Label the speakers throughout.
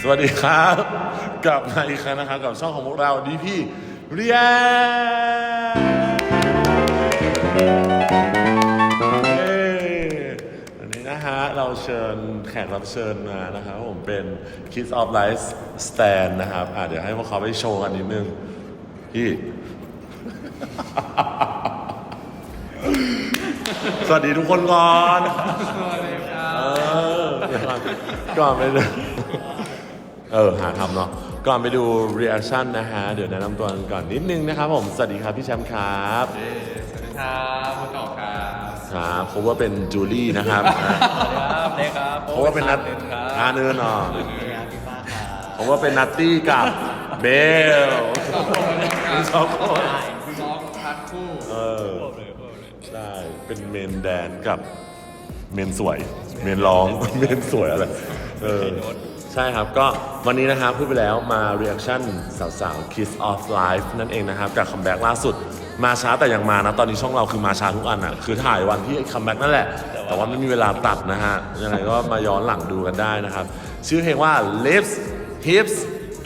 Speaker 1: สวัสดีครับ กลับมาอีกครั้งนะครับกับช่องของพวกเราดีพี่เรียวันนี้นะฮะ เราเชิญแขกรับเชิญมานะครับผมเป็น Kids of Life Stand นะครับ อะเดี๋ยวให้พวกเขาไปโชว์กันนิดนึง พี่ สวัสดีทุกคนก่อน
Speaker 2: สวัสดีครับ
Speaker 1: เออก่อนไปดู เออหาทำเนาะก่อนไปดู reaction นะฮะ เดี๋ยวแนะนำตัวกันก่อนนิดนึงนะครับผม สวัสดีครับพี่แชมป์ครับ
Speaker 2: เย้สวัสดีครับมาต่อครับ
Speaker 1: ครับเพราะว่าเป็นจูลี่นะครับ
Speaker 2: สวัสดีครับเล็กครับ
Speaker 1: เพราะว่าเป็นนัด
Speaker 2: ครับ
Speaker 1: อาเนินอ๋อ
Speaker 2: สวัสดีครับพี่ป้าครับ
Speaker 1: เพราะว่าเป็นนัตตี้กับเบล
Speaker 2: สองคนครับ
Speaker 1: สองคน
Speaker 2: น้องพัดคู่
Speaker 1: เออใช่เป็นเมนแดนกับเมนสวย เมนร้องเมนสวยอะไรเออ ใช่ครับก็วันนี้นะครับพูดไปแล้วมาเรีแอคชั่นสาวๆ Kiss of Life นั่นเองนะครับกับคัมแบ็กล่าสุดมาช้าแต่ยังมานะ ตอนนี้ช่องเราคือมาช้าทุกอันอะคือถ่ายวันที่คัมแบ็กนั่นแหละ แต่ว่าไม่มีเวลาตัดนะฮะยังไงก็มาย้อนหลังดูกันได้นะครับ ชื่อเพลงว่า Lips Hips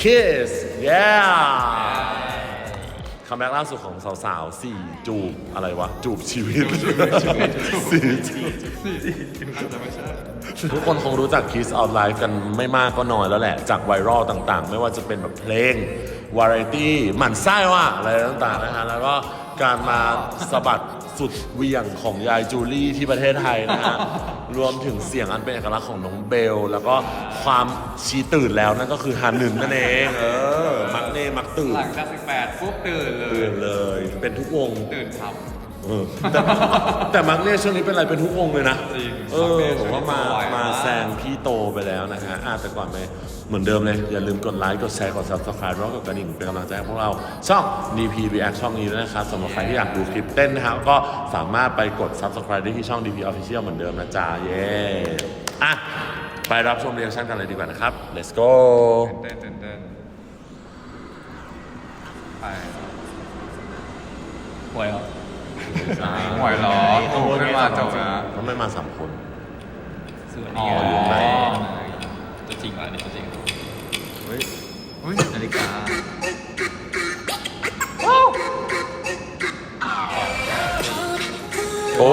Speaker 1: Kiss yeah คัมแบ็กล่าสุดของสาวๆสี่จูบอะไรวะ จูบชีวิตสี่จูบทุกคนคงรู้จัก Kiss Out Life กันไม่มากก็น้อยแล้วแหละ จากไวรัลต่างๆ ไม่ว่าจะเป็นแบบเพลง วาไรตี้ หมั่นไส้ว่าอะไรต่างๆนะฮะ แล้วก็การมาสะบัดสุดเหวียงของยายจูลี่ที่ประเทศไทยนะฮะ รวมถึงเสียงอันเป็นเอกลักษณ์ของน้องเบล แล้วก็ความชีตื่นแล้วนั่นก็คือฮันหนึ่งนั่นเอง เออมัก เน่มักตื่
Speaker 2: ห
Speaker 1: น
Speaker 2: ลังจาก18ปุ๊บตื่นเลย
Speaker 1: ตื่นเลย เป็นทุกวง
Speaker 2: ตื่นท
Speaker 1: เออแต่แต่มักเน่ช่วงนี้เป็นอะไรเป็นทุกวงเลยนะ
Speaker 2: จริง
Speaker 1: เอ
Speaker 2: มัก
Speaker 1: อ
Speaker 2: เน่
Speaker 1: ผมว่ามา
Speaker 2: ช่วงนี้
Speaker 1: มา
Speaker 2: โตไวมาก
Speaker 1: แซงพี่โตไปแล้วนะฮะอะแต่ก่อนไปเหมือนเดิมเลย อย่าลืมกดไลค์กดแชร์กด subscribe แล้วก็กดกระดิ่งเป็นกำลังใจให้พวกเรา ช่อง DP React ช่องนี้ด้วยนะครับสำหรับใครที่อยากดูคลิปเต้นนะครับก็สามารถไปกด subscribe ได้ที่ช่อง DP Official เหมือนเดิมนะจ๊ะเย้อะไปรับชมเรียกชั่นกันเลยดีกว่านะครับ let's go ำ
Speaker 2: เต้นเต้นเต้นไป
Speaker 3: หวยเหรอ
Speaker 2: หวยเหรอโอ้ขึ้นมาจบนะ
Speaker 1: ทำไมมาสามคน
Speaker 3: ส่วน
Speaker 2: อ๋
Speaker 3: นี้
Speaker 2: อ
Speaker 3: ไง
Speaker 1: ยู่ไหน
Speaker 3: ตัวจริงเหรอนี่ตัวจริง
Speaker 2: เฮ้ยเฮ้ย
Speaker 3: นาฬิกา
Speaker 1: โอ้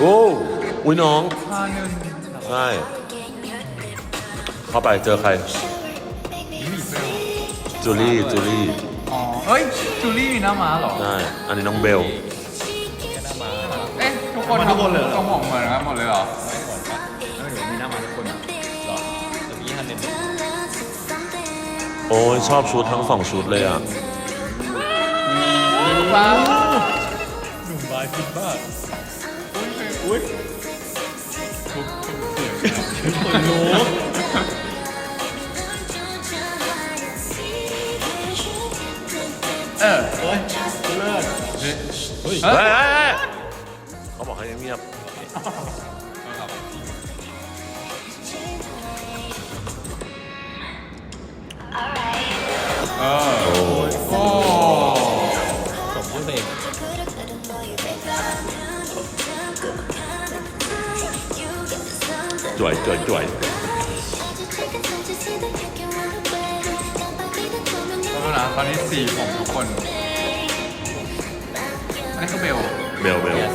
Speaker 1: โอ้อุ้ยน้อง
Speaker 2: ห้าหนึ่ง
Speaker 1: ใช่ เข้าไปเจอใคร จูลี่ จูลี่
Speaker 2: อ๋อเฮ้ย จูลี่มีหน้าม้าเหรอ
Speaker 1: ใช่อันนี้น้องเบล
Speaker 2: เอ๊ะ ทุกคน
Speaker 3: ทุกคนเลยเหรอ
Speaker 2: ต้องหงเหมือนกันหมดเลยเหรอ
Speaker 3: แล้วเดี๋ยวมีหน้ามาทุกคนอะหรอแต่พี่ฮันเป็น
Speaker 1: โอ้ยชอบชุดทั้งสองชุดเลยอะ
Speaker 2: ว้าว
Speaker 3: หนุ่มบายคิดบ้า
Speaker 2: อุ้ย
Speaker 3: คนรู้
Speaker 2: เออ
Speaker 3: เฮ้ยเลิศเฮ้ย
Speaker 1: เฮ้ยเฮ้ยเฮ้ยเขาบอกให้เงียบ
Speaker 2: เออ
Speaker 1: โอ้
Speaker 2: โอ้
Speaker 3: สมชื่อเพลง
Speaker 1: จ่วยจ่วยจ่วย
Speaker 2: นะ ตอนนี้สี่ของทุกคนอันนี้คือเบล
Speaker 1: เบลเบล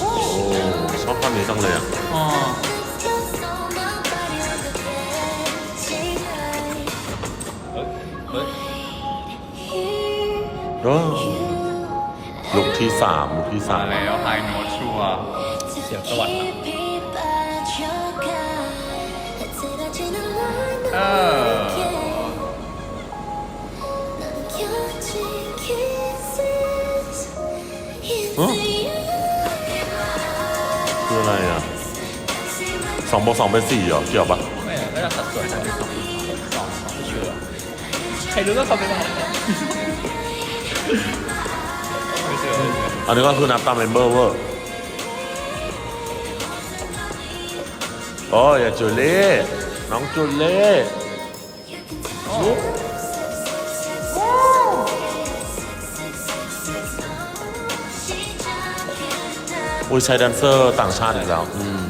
Speaker 1: โอ้ชอบท่อนนี้จังเลยอะ
Speaker 2: อ๋อ
Speaker 3: เอ
Speaker 1: อลุกที่สามลุกที่สาม
Speaker 2: มาแล้วไฮโน้ตชัวร์
Speaker 3: เสียงสวรรค์อะ
Speaker 2: เออ
Speaker 1: คืออะไรอะสองบวกสองเป็นสี่เหรอ เกี่ยวปะ
Speaker 3: ไม่อะไม่ได้สัดส่วนนะสองสองสองไม่เชื่อใครรู้ก็คอมเมนต์มาไม่เชื่ อั
Speaker 1: นนี้ก็คือนับตามเมมเบอร์เวอร์โอ้ยจูเล่น้องจูเล่อุ้ยใช้แดนเซอร์ต่างชาติอีกแล้ว อืม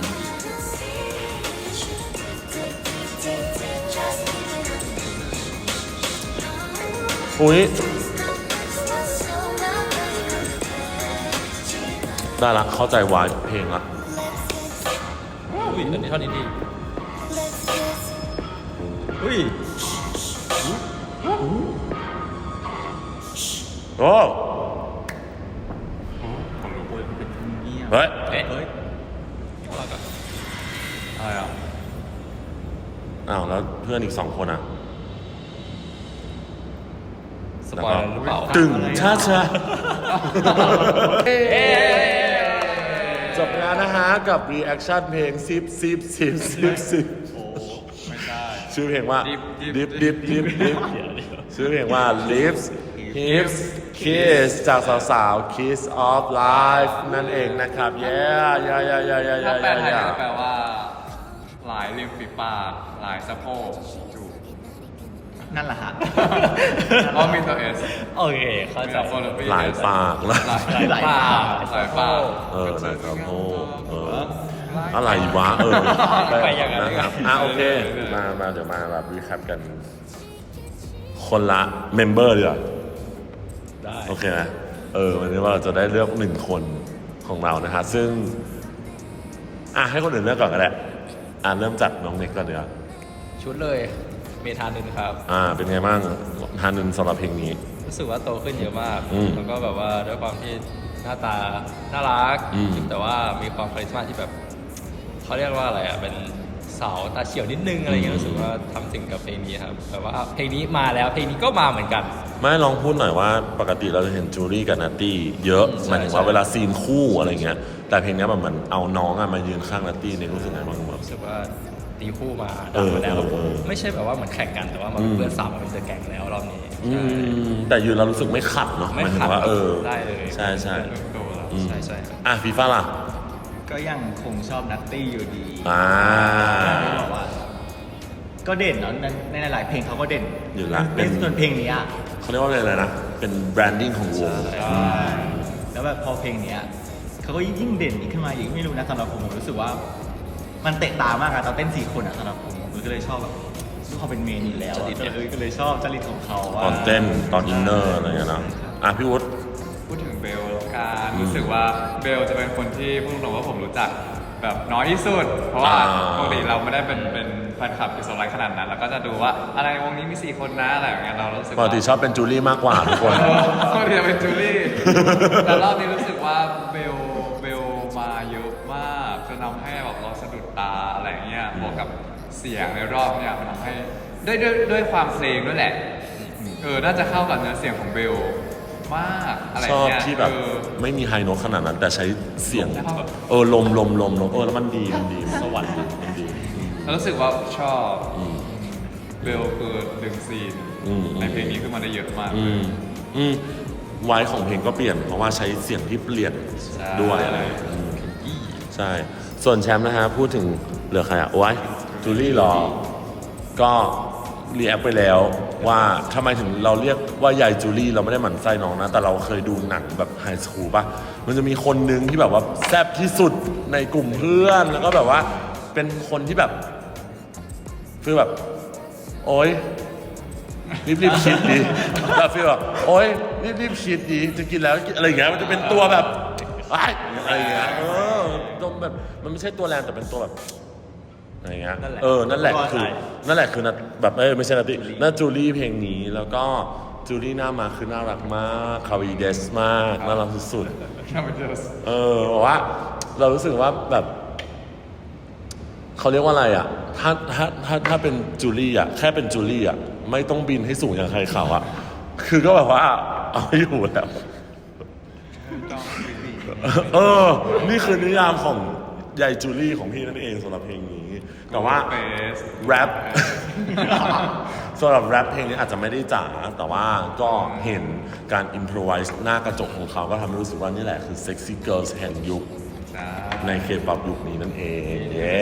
Speaker 1: อุ้ย ได้ละเข้าใจวายเพลงละ
Speaker 3: อุ้ยอันนี้เท่านี้ดีอุ้ย
Speaker 1: โอ้
Speaker 2: ผมรู้ว่าเป็นเงียบ
Speaker 1: เฮ้ย
Speaker 3: เอ๊ะเฮ้ยว่ากัน
Speaker 2: อะไรอะ
Speaker 1: อ้าวแล้วเพื่อนอีกสองคนอะ
Speaker 3: สปอยล์หรือเปล่า
Speaker 1: ตึงชาชา จบงานนะฮะ กับรีแอคชั่นเพลงซิปซิปซิปซิปซิป
Speaker 2: ไม่ใช่
Speaker 1: ชื่อเพลงว่า
Speaker 2: Dip
Speaker 1: Dip
Speaker 2: Dip
Speaker 1: Dip Dip Dip ชื่อเพลงว่า Lips Hips Kiss จากสาวๆ Kiss of Life นั่นเองนะครับ yeah yeah yeah yeah yeah
Speaker 2: ถ้า
Speaker 1: yeah
Speaker 2: แปลไทย
Speaker 1: yeah
Speaker 2: ก็แปลว่า หลายริมฝีปาก หลายสะโพกจูบ
Speaker 4: นั่นแหละฮะ
Speaker 2: เพราะมีตัวเอส
Speaker 3: โอเคเข้าใจ
Speaker 1: หลายปากหลาย
Speaker 2: หลายปาก หลายปาก
Speaker 1: เออหลายสะโพกเอออะไรวะเออ
Speaker 3: ไปอย่างนั้น
Speaker 1: นะครับอะโอเค มามาเดี๋ยวมาแบบรีแคปกัน คนละเมมเบอร์ดีกว่า
Speaker 3: ได้
Speaker 1: โอเคไหมเออวันนี้ว่าเราจะได้เลือกหนึ่งคนของเรานะฮะซึ่ง อะให้คนอื่นเลือกก่อนก็ได้อะเริ่มจากน้องเน็กก่อนเดี๋ยวา
Speaker 3: ชุดเลย เมทานึนครับ
Speaker 1: อ่า เป็นไงบ้างฮานึนสำหรับเพลงนี้
Speaker 3: รู้สึกว่าโตขึ้นเยอะมาก
Speaker 1: อืม
Speaker 3: แล้วก็แบบว่าด้วยความที่หน้าตา น่ารัก
Speaker 1: อืม
Speaker 3: แต่ว่ามีความคาริสมาที่แบบ เขาเรียกว่าอะไรอะ เป็นสาวตาเฉียวนิดนึงอะไรเงี้ย
Speaker 1: อืม
Speaker 3: รู้สึกว่าทำถึงกับเพลงนี้ครับแบบว่าเพลงนี้มาแล้วเพลงนี้ก็มาเหมือนกัน
Speaker 1: ไม่ลองพูดหน่อยว่าปกติเราจะเห็นจูรี่กับนัตตี้เยอะ
Speaker 3: ใช่
Speaker 1: หมายถึงว่า
Speaker 3: ใช่
Speaker 1: เวลาซีนคู่อะไรเงี้ยแต่เพลงเนี้ยแบบเหมือนเอาน้องอะมายืนข้างนัตตี้เนี่ยรู้สึกไงบ้างแบบ
Speaker 3: รู้สึกว่า ตีคู่มา
Speaker 1: เอ
Speaker 3: ดัง
Speaker 1: อ
Speaker 3: มาแล้ว
Speaker 1: เออเออ
Speaker 3: ไม่ใช่แบบว่าเหมือนแข่งกันแต่ว่ามา
Speaker 1: อืม
Speaker 3: เพื่อนสาวมาเป็นเจอแก่งแล้วรอบนี้
Speaker 1: อื
Speaker 3: ใช่
Speaker 1: มแต่ยืนเรารู้สึกไม่ขัดเนาะห
Speaker 3: ไม่
Speaker 1: มายถึง
Speaker 3: ขัด
Speaker 1: ว่าเออ
Speaker 3: ได้เลย
Speaker 1: ใช่ใช่
Speaker 2: โตแล้ว
Speaker 1: อืม
Speaker 3: ใช่ใช่ครับ
Speaker 1: อะฟีฟ่าล่ะ
Speaker 4: ก็ยังคงชอบนัตตี้อยู่ดี
Speaker 1: อ่า
Speaker 4: ที่บอกว่าก็เด่นเนาะในในหลายๆเพลงเขาก็เด่น
Speaker 1: อยู่ละ
Speaker 4: เป็นส่วนเพลงเนี้ย
Speaker 1: เขาเรียกว่าเป็นอะไรนะ เป็นแบรนดิ้งของวง
Speaker 4: แล้วแบบพอเพลงเนี้ยเขาก็ยิ่งเด่นขึ้นมาอีกไม่รู้นะสำหรับผมผมรู้สึกว่า มันเตะตามากอะตอนเต้นสี่คนอะสำหรับผมผมก็เลยชอบแบบด้วยความเป็นเมนอยู่แล้ว
Speaker 3: จริต
Speaker 4: ก็
Speaker 3: เนี่ย
Speaker 4: เลยก็เลยชอบจริตของเขาว่า
Speaker 1: ตอนเต้นตอนอินเนอร์อะไรเงี้ยนะอะพี่วุฒิ
Speaker 2: พูดถึงเบลแล้วการรู้สึกว่าเบลจะเป็นคนที่พูดตรงๆว่าผมรู้จักแบบน้อยที่สุด เพราะว่า
Speaker 1: อ่า
Speaker 2: ปกติเราไม่ได้เป็นเป็นแฟนคลับอิสไลขนาดนั้นเราก็จะดูว่าอะไรวงนี้มีสี่คนนะอะไรอย่างเงี้ยเรารู้สึก
Speaker 1: ปก
Speaker 2: ว่า
Speaker 1: ติชอบเป็นจูลี่มากกว่าทุกคน
Speaker 2: ปกติจะเป็นจูลี่ แต่รอบนี้รู้สึกว่าเบลเบล เสียงในรอบเนี่ยมันทำให้ด้วยด้วยด้วยความเพลงด้วยแหละ เออ น่าจะเข้ากับเนื้อเสียงของเบลมากอะไร
Speaker 1: ชอบ
Speaker 2: เงี้ย
Speaker 1: ที่แบบ
Speaker 2: เออ
Speaker 1: ไม่มีไฮโน้ตขนาดนั้น แต่ใช้เสียง
Speaker 2: ลมได้ปะ
Speaker 1: เออลมลมลมลมเออแล้วมันดีมันดีสวรรค์มันดี
Speaker 2: แล้วรู้สึกว่าชอบ
Speaker 1: อืม
Speaker 2: เบลคือดึงซีน
Speaker 1: อืม
Speaker 2: ในเพลงนี้ขึ้นมาได้เยอะมาก
Speaker 1: อืมอืมไวท์ของเพลงก็เปลี่ยน เพราะว่าใช้เสียงที่เปลี่ยน
Speaker 2: ใช่
Speaker 1: ด้วยอะไรอืมใช่ ส่วนแชมป์นะฮะ พูดถึงเหลือใครอะโอ้ย จูลี่เหรอ ก็รีแอคไปแล้วว่าทำไมถึงเราเรียกว่ายายจูลี่เราไม่ได้หมั่นไส้น้องนะ แต่เราเคยดูหนังแบบไฮสคูลปะมันจะมีคนนึงที่แบบว่าแซ่บที่สุดในกลุ่มเพื่อน แล้วก็แบบว่าเป็นคนที่แบบคือแบบ โอ๊ยรีบรีบๆคิดดีแบบฟีลแบบโอ๊ยรีบรีบๆคิดดีจะกินแล้วอะไรอย่างเงี้ยมันจะเป็นตัวแบบไอ้อะไรอย่างเงี้ยเออตัวแบบมันไม่ใช่ตัวแรงแต่เป็นตัวแบบ อะไรอย่างเงี้ย
Speaker 3: นั่นแหละ
Speaker 1: เออนั่นแหละ
Speaker 4: ตัว
Speaker 1: คือ
Speaker 4: ใคร
Speaker 1: นั่นแหละคือนัทแบบเออไม่ใช่นัตติน่าจูลี่เพลงนี้แล้วก็จูลี่หน้ามาคือน่ารักมากคาวีเดสมากน่ารักสุดๆ
Speaker 2: ชอบเจอ
Speaker 1: เออบอกว่าเรารู้สึกว่าแบบเขาเรียกว่าอะไรอะ ถ้าถ้าถ้าถ้าเป็นจูลี่อะแค่เป็นจูลี่อะไม่ต้องบินให้สูงอย่างใครเขาอะคือก็แบบว่าเอาไม่อยู่แล้วเออ นี่คือนิยามของ ยายจูลี่ของพี่นั่นเองสำหรับเพลงนี้ แต่ว่า
Speaker 2: เฟส
Speaker 1: แรปสำหรับแรปเพลงนี้อาจจะไม่ได้จ๋าแต่ว่าก็เห็นการอินพ o ไวส์หน้ากระจกของเขาก็ทำให้รู้สึกว่านี่แหละคือ Sexy Girls แห่งยุค
Speaker 2: ใช่
Speaker 1: ในเคป๊อปยุคนี้นั่นเองเย้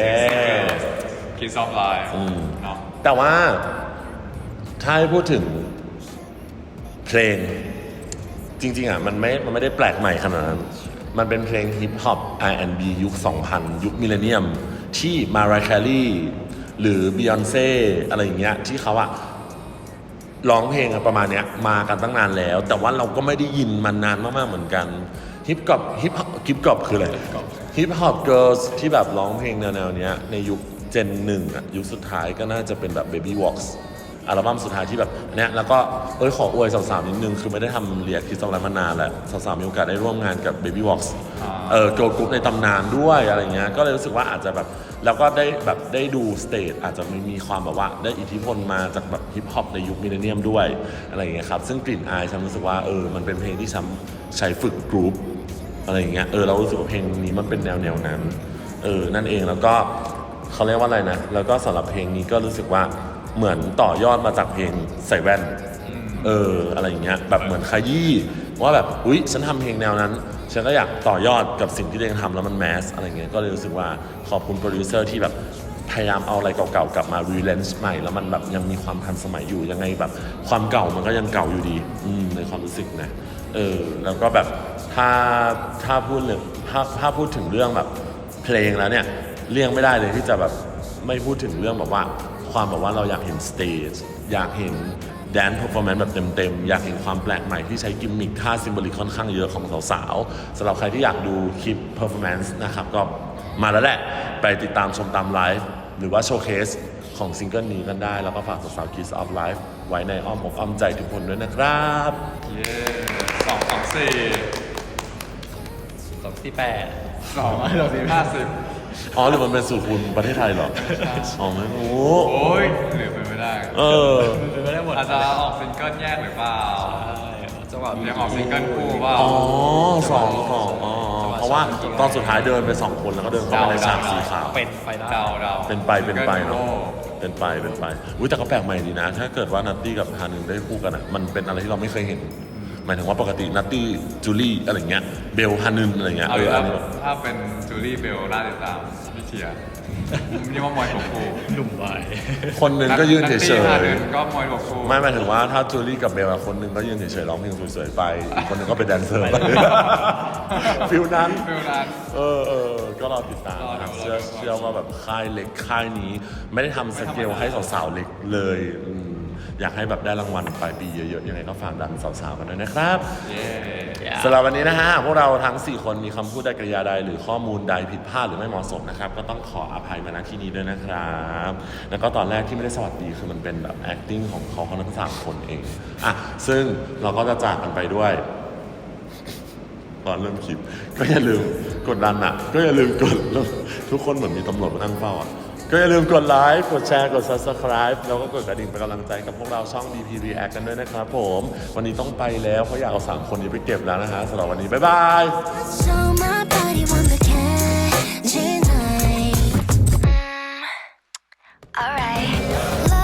Speaker 2: Kiss of Life
Speaker 1: อืม
Speaker 2: เนาะ
Speaker 1: แต่ว่าถ้าให้พูดถึงเพลงจริงๆอะมันไม่มันไม่ได้แปลกใหม่ขนาดนั้น มันเป็นเพลงฮิปฮอป R&B ยุค 2000 ยุคมิเลเนียม ที่มาราแคลรี่หรือบิยอนเซ่อะไรอย่างเงี้ยที่เขาอะร้องเพลงประมาณเนี้ยมากันตั้งนานแล้ว แต่ว่าเราก็ไม่ได้ยินมันนานมากๆเหมือนกันฮิปกอบฮิปฮิปกอบคืออะไรฮิปฮอปเกิร์ลที่แบบร้องเพลงแนวๆเนี้ยในยุคเจนหนึ่งอะยุคสุดท้ายก็น่าจะเป็นแบบ Baby Walks อัลบั้มสุดท้ายที่แบบเนี้ยแล้วก็เอ้ยขออวยสาวๆนิดนึง คือไม่ได้ทำเรียกคิดสองรัมานานแล้วสาวๆมีโอกาสได้ร่วมงานกับ Baby Walks
Speaker 2: อ่า
Speaker 1: เออโกลกรุ๊ปในตำนานด้วยอะไรเงี้ยก็เลยรู้สึกว่าอาจจะแบบแล้วก็ได้แบบได้ดูสเตจอาจจะไม่มีความแบบว่าได้อิทธิพลมาจากแบบฮิปฮอปในยุคมิเลเนียมด้วยอะไรอย่างเงี้ยครับซึ่งกลิ่นอายฉันรู้สึกว่าเออมันเป็นเพลงที่ฉันใช้ฝึกกรุ๊ปอะไรอย่างเงี้ยเออเรารู้สึกว่าเพลงนี้มันเป็นแนวแนวนั้นเออนั่นเองแล้วก็เขาเรียกว่าอะไรนะ แล้วก็สำหรับเพลงนี้ก็รู้สึกว่า เหมือนต่อยอดมาจากเพลงใส่แว่น เอออะไรอย่างเงี้ยแบบเหมือนขยี้ว่าแบบอุ๊ยฉันทำเพลงแนวนั้น ฉันก็อยากต่อยอดกับสิ่งที่ตัวเองทำแล้วมันแมสอะไรเงี้ยก็เลยรู้สึกว่าขอบคุณโปรดิวเซอร์ที่แบบพยายามเอาอะไรเก่าๆกลับมารีเลนซ์ใหม่ แล้วมันแบบยังมีความทันสมัยอยู่ยังไงแบบ ความเก่ามันก็ยังเก่าอยู่ดีอืมในความรู้สึกนะเออแล้วก็แบบถ้าถ้าพูดเลยถ้าถ้าพูดถึงเรื่องแบบเพลงแล้วเนี่ยเลี่ยงไม่ได้เลยที่จะแบบไม่พูดถึงเรื่องแบบว่า ความแบบว่าเราอยากเห็นสเตจอยากเห็นแดน p ์ r อร์แมนซ์แบบเต็มๆ อยากเห็นความแปลกใหม่ที่ใช้กิมมิคท่าซิมโบลิกค่อนข้างเยอะของสาวๆสำหรับใครที่อยากดูคลิปเพอร์ฟอร์แมนซ์นะครับก็มาแล้วแหละ ไปติดตามชมตามไลฟ์หรือว่าโชว์เคสของซิงเกิลนี้กันได้ แล้วก็ฝากสาวๆ Kiss of Life ไว้ในอ้อมอกอ้อมใจทุกคนด้วยนะครับ
Speaker 2: เย้สองสองสี่
Speaker 3: สองสี่แปด
Speaker 2: สองห้าสิบ
Speaker 1: อ๋อหรือมันเป็นสูตรคูณประเทศไทยเหรออ๋อไม่รู้
Speaker 2: โอ้ยเหลือไปไม่ได้
Speaker 1: เออ
Speaker 3: เป็นไม่ได้หมด
Speaker 2: อาจจะออกซิงเกิลแยกหรือเปล่า
Speaker 3: ใช่จังหวะ
Speaker 2: ยังออกซิงเกิลคู่เปล่า
Speaker 1: อ๋อสองสองอ๋อเพราะว่าตอนสุดท้ายเดินไปสองคนแล้วก็เดินเข้าไปในฉากสีขาว
Speaker 3: เป็นไปได้
Speaker 2: เดาเดา
Speaker 1: เป็นไปเป็นไปเนาะเป็นไปเป็นไปอุ้ยแต่ก็แปลกใหม่ดีนะ ถ้าเกิดว่านัตตี้กับฮานึงได้คู่กันอะมันเป็นอะไรที่เราไม่เคยเห็น หมายถึงว่าปกตินัตตี้จูลี่อะไรเงี้ยเบลฮานึงอะไรเงี้ย
Speaker 2: เอา
Speaker 1: เอ
Speaker 2: อี
Speaker 1: อก
Speaker 2: แล้
Speaker 1: อั
Speaker 2: วน
Speaker 1: นี้แบบ
Speaker 2: ถ้าเป็นจูลี่เบลน่าติดตามพี่เชียร์นี่ว่ามวยของครู
Speaker 3: หนุ่มวัย
Speaker 1: คนหนึ่งก็ยืนเฉ
Speaker 2: นัต
Speaker 1: ย
Speaker 2: ตี้ท่าเดินก็มวยของครู
Speaker 1: ๆไม่หมายถึงว่าถ้าจูลี่กับเบลอะคนหนึ่งก็ยืนเฉยๆร้องเพลงสวยๆไปอีกคนหนึ่งก็เป็นแดนเซอร์ไปฟิลนั้น
Speaker 2: ฟิลนั้น
Speaker 1: เออเออก็รอติดตามนะครับ
Speaker 2: รอดู
Speaker 1: เชื่อ
Speaker 2: รอดู
Speaker 1: เชื่อว่าแบบค่ายเล็กค่ายนี้ ไม่ได้ทำสเกลให้สาวๆเล็กเลย อืมอยากให้แบบได้รางวัลปลายปีเยอะๆ ยังไงก็ฝากดันสาวๆกันด้วยนะครับ
Speaker 2: เย้
Speaker 1: สำหรับวันนี้นะฮะพวกเราทั้ง 4 คนมีคำพูดใดกริยาใด หรือข้อมูลใดผิดพลาดหรือไม่เหมาะสมนะครับ ก็ต้องขออภัยมาณที่นี้ด้วยนะครับ แล้วก็ตอนแรกที่ไม่ได้สวัสดีคือมันเป็นแบบ acting ของเขาเขาทั้งสามคนเองอะซึ่งเราก็จะจากกันไปด้วยตอนเริ่มคลิปก็อย่าลืมกดดันอะ ก็อย่าลืมกดทุกคนเหมือนมีตำรวจมานั่งเฝ้าอะ ก็อย่าลืมกดไลค์กดแชร์กด subscribe แล้วก็กดกระดิ่งเป็นกำลังใจกับพวกเราช่อง DP React กันด้วยนะครับผม วันนี้ต้องไปแล้วเพราะอยากเอาสามคนนี้ไปเก็บแล้วนะฮะสำหรับวันนี้ บ๊ายบาย
Speaker 5: So my body one that can tonight. Alright.